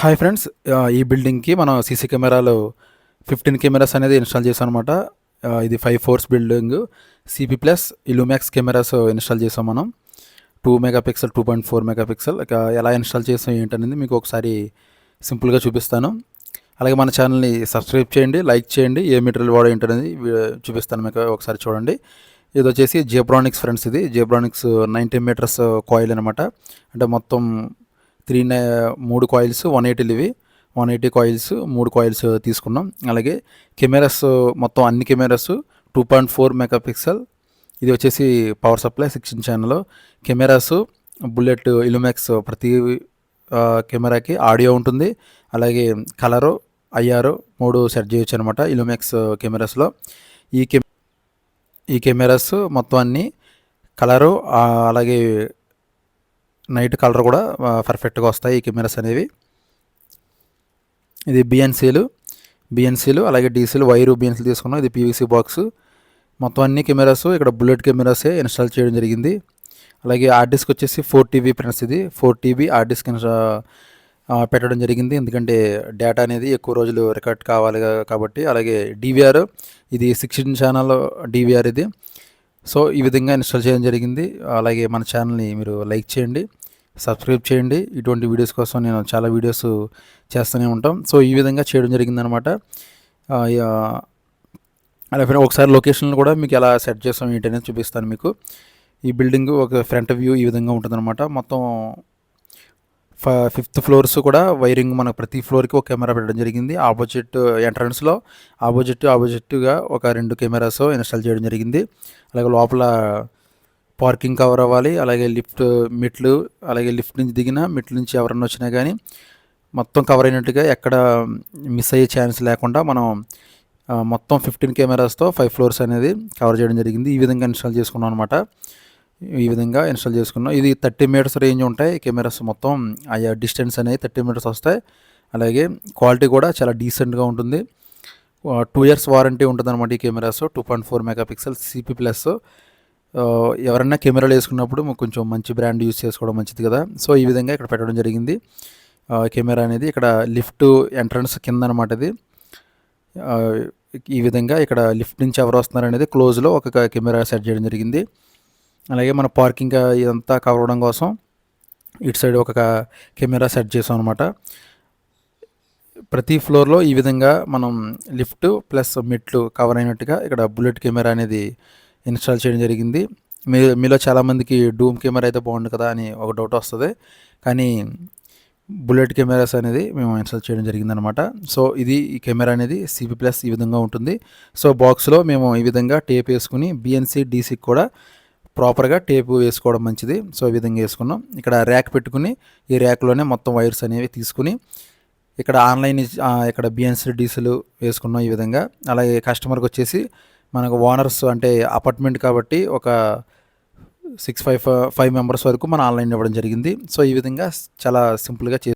Hi friends ఈ బిల్డింగ్కి మనం సీసీ కెమెరాలు ఫిఫ్టీన్ కెమెరాస్ అనేది ఇన్స్టాల్ చేసాం అనమాట ఇది five floors building CP plus Illumax cameras install చేసాం మనం. Two megapixel two point four megapixel ఇక ఎలా ఇన్స్టాల్ చేసాం ఏంటనేది మీకు ఒకసారి సింపుల్గా చూపిస్తాను. అలాగే మన ఛానల్ని సబ్స్క్రైబ్ చేయండి లైక్ చేయండి ఏ మెటీరియల్ వాడు ఏంటనేది చూపిస్తాను మీకు ఒకసారి చూడండి. ఇది వచ్చేసి జేబ్రానిక్స్ ఫ్రెండ్స్ ఇది. జేబ్రానిక్స్ నైంటీ మీటర్స్ కాయిల్ అనమాట అంటే మొత్తం త్రీ నై మూడు కాయిల్స్ వన్ ఎయిటీలు ఇవి. వన్ ఎయిటీ కాయిల్స్ మూడు కాయిల్స్ తీసుకున్నాం. అలాగే కెమెరాస్ మొత్తం అన్ని cameras two point four megapixel ఇది వచ్చేసి power supply sixteen channel. Cameras bullet Illumax ప్రతి కెమెరాకి ఆడియో ఉంటుంది. అలాగే కలరు ఐఆర్ మూడు సెట్ చేయొచ్చు అనమాట ఇలుమాక్స్ కెమెరాస్లో. ఈ కె ఈ కెమెరాస్ మొత్తం అన్నీ కలరు అలాగే నైట్ కలర్ కూడా పర్ఫెక్ట్గా వస్తాయి ఈ కెమెరాస్ అనేవి. ఇది బిఎన్సీలు బిఎన్సీలు అలాగే డీసీలు వైరు బిఎన్సీలు తీసుకున్నాం. ఇది పీవీసీ బాక్స్ మొత్తం అన్ని కెమెరాస్ ఇక్కడ బుల్లెట్ కెమెరాసే ఇన్స్టాల్ చేయడం జరిగింది. అలాగే హార్డ్ డిస్క్ వచ్చేసి ఫోర్ టీబీ ఫ్రెండ్స్ ఇది. ఫోర్ టీబీ హార్డ్ డిస్క్ పెట్టడం జరిగింది. ఎందుకంటే డేటా అనేది ఎక్కువ రోజులు రికార్డ్ కావాలి కాబట్టి. అలాగే డివిఆర్ ఇది సిక్స్టీన్ ఛానల్ డివిఆర్ ఇది. సో ఈ విధంగా ఇన్స్టాల్ చేయడం జరిగింది. అలాగే మన ఛానల్ని మీరు లైక్ చేయండి. సబ్స్క్రైబ్ చేయండి. ఇటువంటి వీడియోస్ కోసం నేను చాలా వీడియోస్ చేస్తూనే ఉంటాం. సో ఈ విధంగా చేయడం జరిగిందనమాట అలా ఫ్రెండ్ ఒకసారి లొకేషన్లు కూడా మీకు ఎలా సెట్ చేస్తాం ఏంటనేది చూపిస్తాను మీకు. ఈ బిల్డింగ్ ఒక ఫ్రంట్ వ్యూ ఈ విధంగా ఉంటుందన్నమాట. మొత్తం ఫ ఫిఫ్త్ ఫ్లోర్స్ కూడా వైరింగ్ మనకు ప్రతి ఫ్లోర్కి ఒక కెమెరా పెట్టడం జరిగింది. ఆపోజిట్ ఎంట్రన్స్లో ఆపోజిట్ ఆపోజిట్గా ఒక రెండు కెమెరాస్ ఇన్స్టాల్ చేయడం జరిగింది. అలాగే లోపల పార్కింగ్ కవర్ అవ్వాలి అలాగే లిఫ్ట్ మెట్లు అలాగే లిఫ్ట్ నుంచి దిగిన మెట్ల నుంచి ఎవరన్నా వచ్చినా కానీ మొత్తం కవర్ అయినట్టుగా ఎక్కడ మిస్ అయ్యే ఛాన్స్ లేకుండా మనం మొత్తం ఫిఫ్టీన్ కెమెరాస్తో ఫైవ్ ఫ్లోర్స్ అనేది కవర్ చేయడం జరిగింది. ఈ విధంగా ఇన్స్టాల్ చేసుకున్నాం అనమాట ఈ విధంగా ఇన్స్టాల్ చేసుకున్నాం. ఇది థర్టీ మీటర్స్ రేంజ్ ఉంటాయి. కెమెరాస్ మొత్తం ఆయా డిస్టెన్స్ అనేది థర్టీ మీటర్స్ వస్తాయి. అలాగే క్వాలిటీ కూడా చాలా డీసెంట్గా ఉంటుంది. టూ ఇయర్స్ వారంటీ ఉంటుంది అనమాట ఈ cameras. Two point four megapixel CP plus. ఎవరైనా కెమెరాలు వేసుకున్నప్పుడు మాకు కొంచెం మంచి బ్రాండ్ యూస్ చేసుకోవడం మంచిది కదా. సో ఈ విధంగా ఇక్కడ పెట్టడం జరిగింది. కెమెరా అనేది ఇక్కడ లిఫ్ట్ ఎంట్రన్స్ కింద అనమాట ఇది. ఈ విధంగా ఇక్కడ లిఫ్ట్ నుంచి ఎవరు వస్తున్నారు అనేది క్లోజ్లో ఒక కెమెరా సెట్ చేయడం జరిగింది. అలాగే మన పార్కింగ్ ఇదంతా కవర్ అవడం కోసం ఇటు సైడ్ ఒక కెమెరా సెట్ చేసాం అనమాట ప్రతి ఫ్లోర్లో ఈ విధంగా మనం లిఫ్ట్ ప్లస్ మెట్లు కవర్ అయినట్టుగా ఇక్కడ బుల్లెట్ కెమెరా అనేది ఇన్స్టాల్ చేయడం జరిగింది. మీ మీలో చాలామందికి డూమ్ కెమెరా అయితే బాగుండు కదా అని ఒక డౌట్ వస్తుంది. కానీ బుల్లెట్ కెమెరాస్ అనేది మేము ఇన్స్టాల్ చేయడం జరిగిందనమాట. సో ఇది ఈ కెమెరా అనేది సిబి ప్లస్ ఈ విధంగా ఉంటుంది. సో బాక్స్లో మేము ఈ విధంగా టేప్ వేసుకుని బిఎన్సి డీసీకి కూడా ప్రాపర్గా టేప్ వేసుకోవడం మంచిది. సో ఈ విధంగా వేసుకున్నాం. ఇక్కడ ర్యాక్ పెట్టుకుని ఈ ర్యాక్లోనే మొత్తం వైర్స్ అనేవి తీసుకుని ఇక్కడ ఆన్లైన్ ఇక్కడ బిఎన్సి డీసీలు వేసుకున్నాం ఈ విధంగా. అలాగే కస్టమర్కి వచ్చేసి మనకు ఓనర్స్ అంటే అపార్ట్మెంట్ కాబట్టి ఒక సిక్స్ ఫైవ్ ఫైవ్ మెంబర్స్ వరకు మన ఆన్లైన్ ఇవ్వడం జరిగింది. సో ఈ విధంగా చాలా సింపుల్గా చే